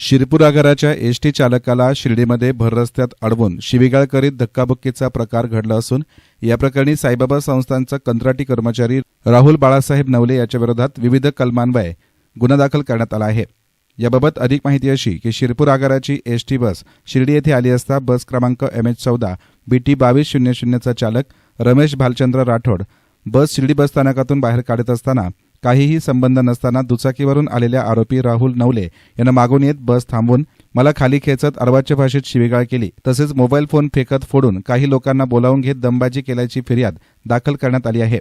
शिरपूर आगाराच्या एसटी चालकाला शिर्डीमध्ये भर रस्त्यात अडवून शिवीगाळ करीत धक्काबुक्कीचा प्रकार घडला असून या प्रकरणी साईबाबा संस्थांचा कंत्राटी कर्मचारी राहुल बाळासाहेब नवले याच्या विरोधात विविध कलमान्वये गुन्हा दाखल करण्यात आला आहे. याबाबत अधिक माहिती अशी की शिरपूर आगाराची एसटी बस शिर्डी येथे आली असता बस क्रमांक एम एच चौदा बीटी बावीस शून्य शून्यचा चालक रमेश भालचंद्र राठोड बस शिर्डी बस स्थानकातून बाहेर काढत असताना काहीही संबंध नसताना दुचाकीवरून आलेल्या आरोपी राहुल नवले यांना मागून येत बस थांबवून मला खाली खेचत अर्वाच्य भाषेत शिवीगाळ केली. तसेच मोबाईल फोन फेकत फोडून काही लोकांना बोलावून घेत दंबाजी केल्याची फिर्याद दाखल करण्यात आली आहे.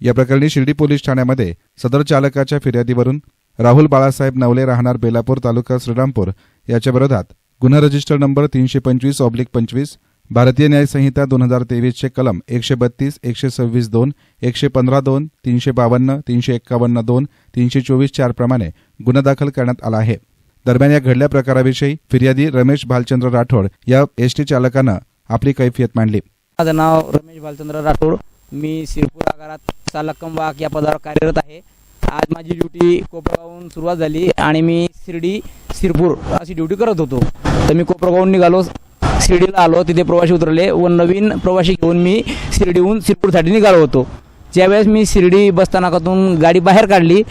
या प्रकरणी शिर्डी पोलीस ठाण्यामध्ये सदर चालकाच्या फिर्यादीवरून राहुल बाळासाहेब नवले राहणार बेलापूर तालुका श्रीरामपूर याच्या विरोधात गुन्हा रजिस्टर नंबर तीनशे पंचवीस ऑब्लिक पंचवीस भारतीय न्याय संहिता दोन हजार तेवीसचे कलम एकशे बत्तीस एकशे सव्वीस दोन एकशे पंधरा दोन तीनशे बावन्न तीनशे एक्कावन्न दोन तीनशे चोवीस चार प्रमाणे गुन्हा दाखल करण्यात आला आहे. दरम्यान या घडल्या प्रकाराविषयी फिर्यादी रमेश भालचंद्र राठोड या एसटी चालकानं आपली कैफियत मांडली. माझं नाव रमेश भालचंद्र राठोड. मी सिरपूर आगारात चालकम कम वाहक या पदावर कार्यरत आहे. आज माझी ड्युटी कोपरगावहून सुरुवात झाली आणि मी शिर्डी सिरपूर अशी ड्युटी करत होतो. तर मी कोपरगावहून निघालो. शिर्डीला आलो तिथे प्रवासी उतरले व नवीन प्रवासी घेऊन मी शिर्डीहून शिरपूरसाठी निघालो होतो. ज्यावेळेस मी शिर्डी बसस्थानकातून गाडी बाहेर काढली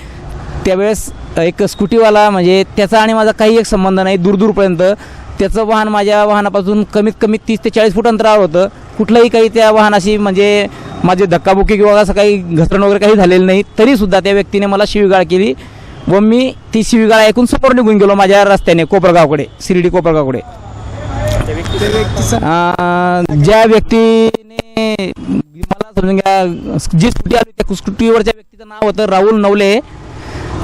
त्यावेळेस एक स्कूटीवाला म्हणजे त्याचा आणि माझा काही एक संबंध नाही दूरदूरपर्यंत त्याचं वाहन माझ्या वाहनापासून कमीत कमी तीस ते चाळीस फूट अंतरावर होतं. कुठलंही काही त्या वाहनाशी म्हणजे माझे धक्काबुक्की किंवा असं काही घसरण वगैरे काही झालेलं नाही तरीसुद्धा त्या व्यक्तीने मला शिवीगाळ केली व मी ती शिवीगाळ ऐकून समोर निघून गेलो माझ्या रस्त्याने कोपरगावकडे शिर्डी कोपरगावकडे. ज्या व्यक्तीने मला समजून घ्या जी स्कूटी आली त्या स्कूटीवरच्या व्यक्तीचं नाव होतं राहुल नवले.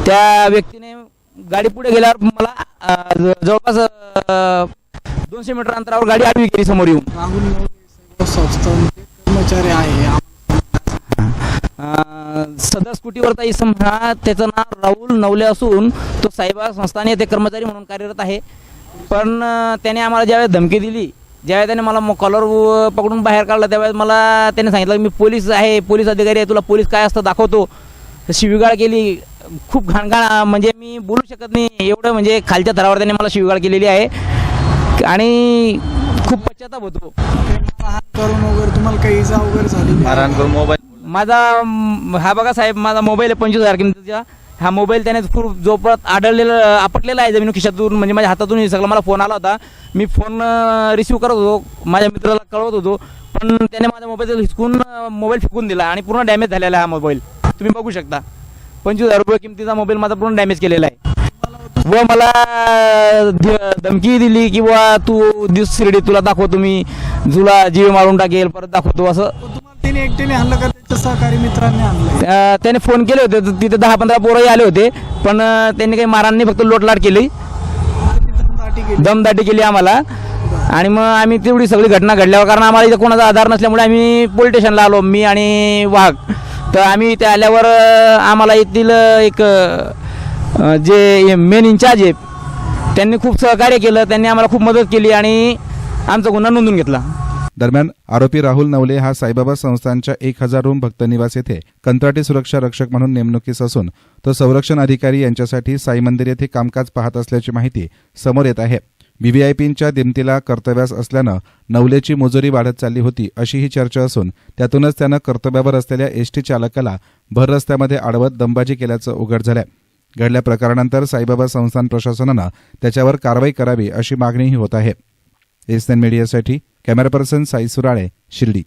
त्या व्यक्तीने गाडी पुढे गेल्यावर मला जवळपास दोनशे मीटर अंतरावर गाडी आडवी गेली समोर येऊन. राहुल कर्मचारी आहे. सदर स्कूटीवरचा इसम हा त्याचं नाव राहुल नवले असून तो साईबा संस्थान येथे कर्मचारी म्हणून कार्यरत आहे. पण त्याने आम्हाला ज्यावेळेस धमकी दिली ज्यावेळेस त्याने मला मग कॉलर पकडून बाहेर काढलं त्यावेळेस मला त्याने सांगितलं की मी पोलीस आहे पोलीस अधिकारी आहे तुला पोलीस काय असतं दाखवतो. शिवीगाळ केली. खूप घाणघाण म्हणजे मी बोलू शकत नाही. एवढं म्हणजे खालच्या थरावर त्याने मला शिवीगाळ केलेली आहे. आणि खूप पश्चाताप होतो. मारहाण करून वगैरे तुम्हाला काही इजा वगैरे झाली मारहाण करून मोबाईल माझा हा बघा साहेब माझा मोबाईल आहे पंचवीस हजार किमतीचा. हा मोबाईल त्याने खूप जोपर्यंत आढळलेला आपटलेला आहे जमीन खिशातून म्हणजे माझ्या हातातून सगळं मला फोन आला होता. मी फोन रिसिव्ह करत होतो. माझ्या मित्राला कळवत होतो. पण त्याने माझ्या मोबाईल हिसकून मोबाईल फेकून दिला आणि पूर्ण डॅमेज झालेला आहे हा मोबाईल तुम्ही बघू शकता. पंचवीस हजार रुपये किमतीचा मोबाईल माझा पूर्ण डॅमेज केलेला आहे. व मला ध- धमकी दिली की बुवा तू दिस शिर्डी तुला दाखवतो मी. तुला जीव मारून टाकेल परत दाखवतो असं. त्याने आणलं का त्याच्या सहकारी मित्रांनी आणलं अ, त्याने फोन केले होते तर तिथे दहा पंधरा पोरंही आले होते पण अ, त्यांनी काही मारांनी फक्त लोटलाट केली. दाटी केली. दमदाटी केली आम्हाला. आणि मग आम्ही तेवढी सगळी घटना घडल्यावर कारण आम्हाला इथं कोणाचा आधार नसल्यामुळे आम्ही पोलीस स्टेशनला आलो मी आणि वाघ. तर आम्ही इथे आल्यावर अ, आम्हाला येथील अ, एक अ, जे मेन इन्चार्ज आहे त्यांनी खूप सहकार्य केलं त्यांनी आम्हाला खूप मदत केली आणि आमचा गुन्हा नोंदवून घेतला. दरम्यान आरोपी राहुल नवले हा साईबाबा संस्थांच्या एक हजार रूम भक्त निवास येथे कंत्राटी सुरक्षा रक्षक म्हणून नेमणुकीस असून तो संरक्षण अधिकारी यांच्यासाठी साई मंदिर येथे कामकाज पाहत असल्याची माहिती समोर येत आहे. व्हीव्हीआयपींच्या दिमतीला कर्तव्यास असल्यानं नवलेची मजुरी वाढत चालली होती अशी ही चर्चा असून त्यातूनच त्यानं कर्तव्यावर असलेल्या एसटी चालकाला भर रस्त्यामध्ये अडवत दंबाजी केल्याचं उघड झालंय. घडल्या प्रकारानंतर साईबाबा संस्थान प्रशासनानं त्याच्यावर कारवाई करावी अशी मागणीही होत आहे. एस एन मीडियासाठी कॅमेरा पर्सन साई सुराळे शिर्डी.